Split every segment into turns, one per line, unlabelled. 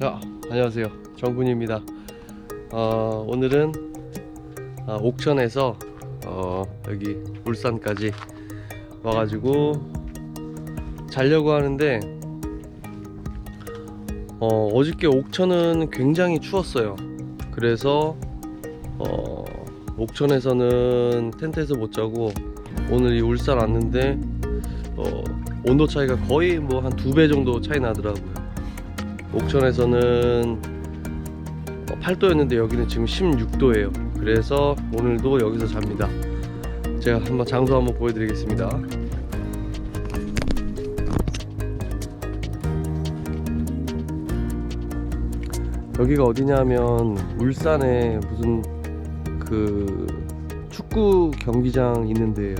자, 안녕하세요. 정군입니다. 어, 오늘은 아, 옥천에서 어, 여기 울산까지 와가지고 자려고 하는데 어, 어저께 옥천은 굉장히 추웠어요. 그래서 어, 옥천에서는 텐트에서 못 자고 오늘 이 울산 왔는데 어, 온도 차이가 거의 뭐 한 두 배 정도 차이 나더라고요. 옥천에서는 8도였는데 여기는 지금 16도예요. 그래서 오늘도 여기서 잡니다. 제가 한번 장소 한번 보여드리겠습니다. 여기가 어디냐면 울산에 무슨 그 축구 경기장 있는 데예요.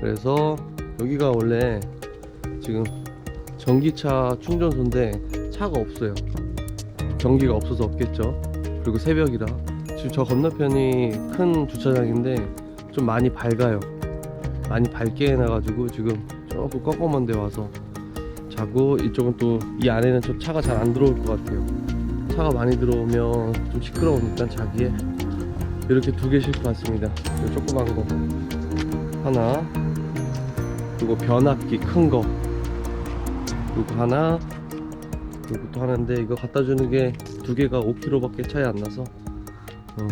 그래서 여기가 원래 지금 전기차 충전소인데 차가 없어요. 경기가 없어서 없겠죠. 그리고 새벽이라 지금 저 건너편이 큰 주차장인데 좀 많이 밝아요. 많이 밝게 해놔가지고 지금 조금 꺾어먼 데 와서 자고 이쪽은 또 이 안에는 좀 차가 잘 안 들어올 것 같아요. 차가 많이 들어오면 좀 시끄러우니까 자기에 이렇게 두 개씩 봤습니다. 이 조그만 거 하나 그리고 변압기 큰 거 그리고 하나 또 하나인데 이거 갖다 주는 게 두 개가 5kg밖에 차이 안 나서 어,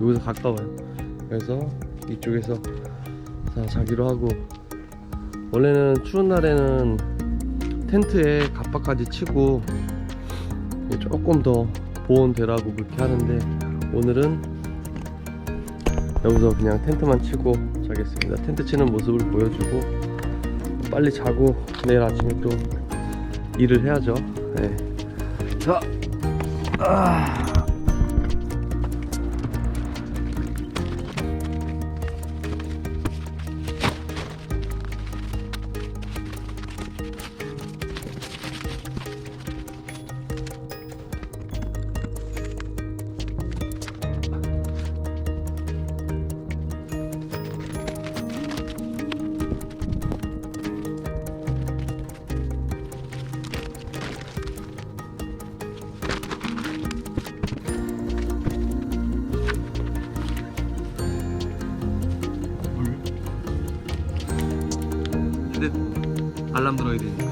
여기서 가까워요. 그래서 이쪽에서 자, 자기로 하고 원래는 추운 날에는 텐트에 갑바까지 치고 조금 더 보온되라고 그렇게 하는데 오늘은 여기서 그냥 텐트만 치고 자겠습니다. 텐트 치는 모습을 보여주고 빨리 자고 내일 아침에 또 일을 해야죠. 네. 자, 아. 근데 알람 들어야 되니까.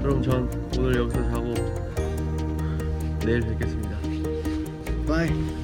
그럼 전 오늘 여기서 자고 내일 뵙겠습니다. 바이.